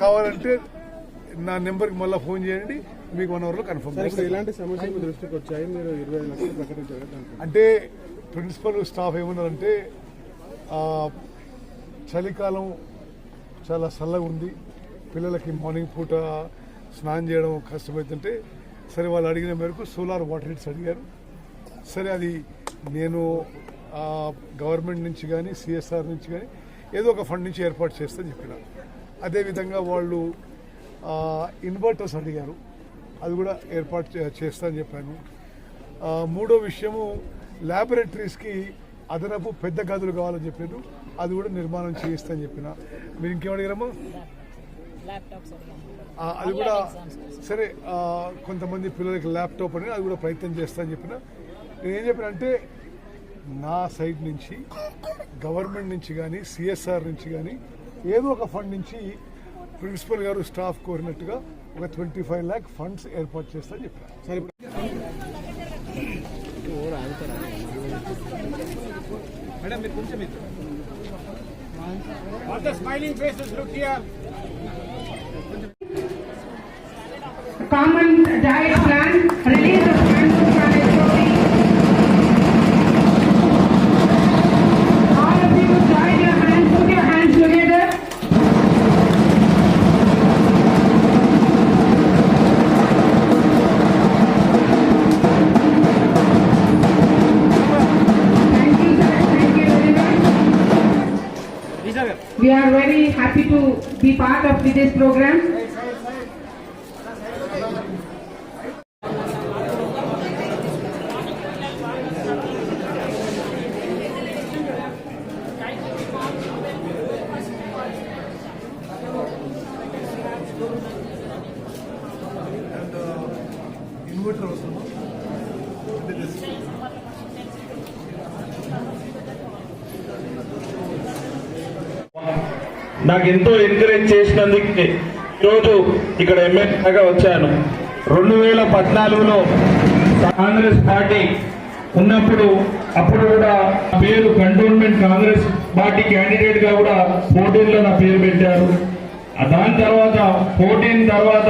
కావాలంటే నా నెంబర్కి మళ్ళీ ఫోన్ చేయండి. మీకు వన్ అవర్లో కన్ఫర్మ్ ఇలాంటి సమస్యలు దృష్టికి వచ్చాయి? మీరు ఇరవై లక్షలు ప్రకటించారు అంటే ప్రిన్సిపల్ స్టాఫ్ ఏమన్నారంటే చలికాలం చాలా చల్లగా ఉంది. పిల్లలకి మార్నింగ్ పూట స్నానం చేయడం కష్టమవుతుంటే సరే వాళ్ళు అడిగిన మేరకు సోలార్ వాటర్ హీట్స్ అడిగారు. సరే అది నేను గవర్నమెంట్ నుంచి కానీ సిఎస్ఆర్ నుంచి కానీ ఏదో ఒక ఫండ్ నుంచి ఏర్పాటు చేస్తా చెప్పిన. అదేవిధంగా వాళ్ళు ఇన్వర్టర్స్ అడిగారు. అది కూడా ఏర్పాటు చే- చేస్తా అని చెప్పాను. మూడో విషయము ల్యాబొరేటరీస్కి అదనపు పెద్ద గదులు కావాలని చెప్పారు. అది కూడా నిర్మాణం చేయిస్తా అని చెప్పిన. మీరు ఇంకేం అడిగారమ్మా? ల్యాప్టాప్స్ అడిగాను. ఆ, అది కూడా. సరే కొంతమంది పిల్లలకి ల్యాప్టాప్ అని అది కూడా ప్రయత్నం చేస్తా అని చెప్పిన. నేను ఏం చెప్పిన అంటే నా సైడ్ నుంచి గవర్నమెంట్ నుంచి కానీ సిఎస్ఆర్ నుంచి కానీ ఏదో ఒక ఫండ్ నుంచి ప్రిన్సిపల్ గారు స్టాఫ్ కోరినట్టుగా ఒక ట్వంటీ ఫైవ్ ల్యాక్ ఫండ్స్ ఏర్పాటు చేస్తా అని చెప్పిన సార్ ఇప్పుడు All the smiling faces look here. common diet plan, release We are very happy to be part of this program. Inverter అవసరమా అంటే this- నాకు ఎంతో ఎంకరేజ్ చేసినందుకు ఈరోజు ఇక్కడ ఎమ్మెల్యేగా వచ్చాను. రెండు వేల పద్నాలుగులో కాంగ్రెస్ పార్టీ ఉన్నప్పుడు అప్పుడు కూడా పేరు కంటోన్మెంట్ కాంగ్రెస్ పార్టీ క్యాండిడేట్గా కూడా పోటీల్లో నా పేరు పెట్టారు. దాని తర్వాత ఫోర్టీన్ తర్వాత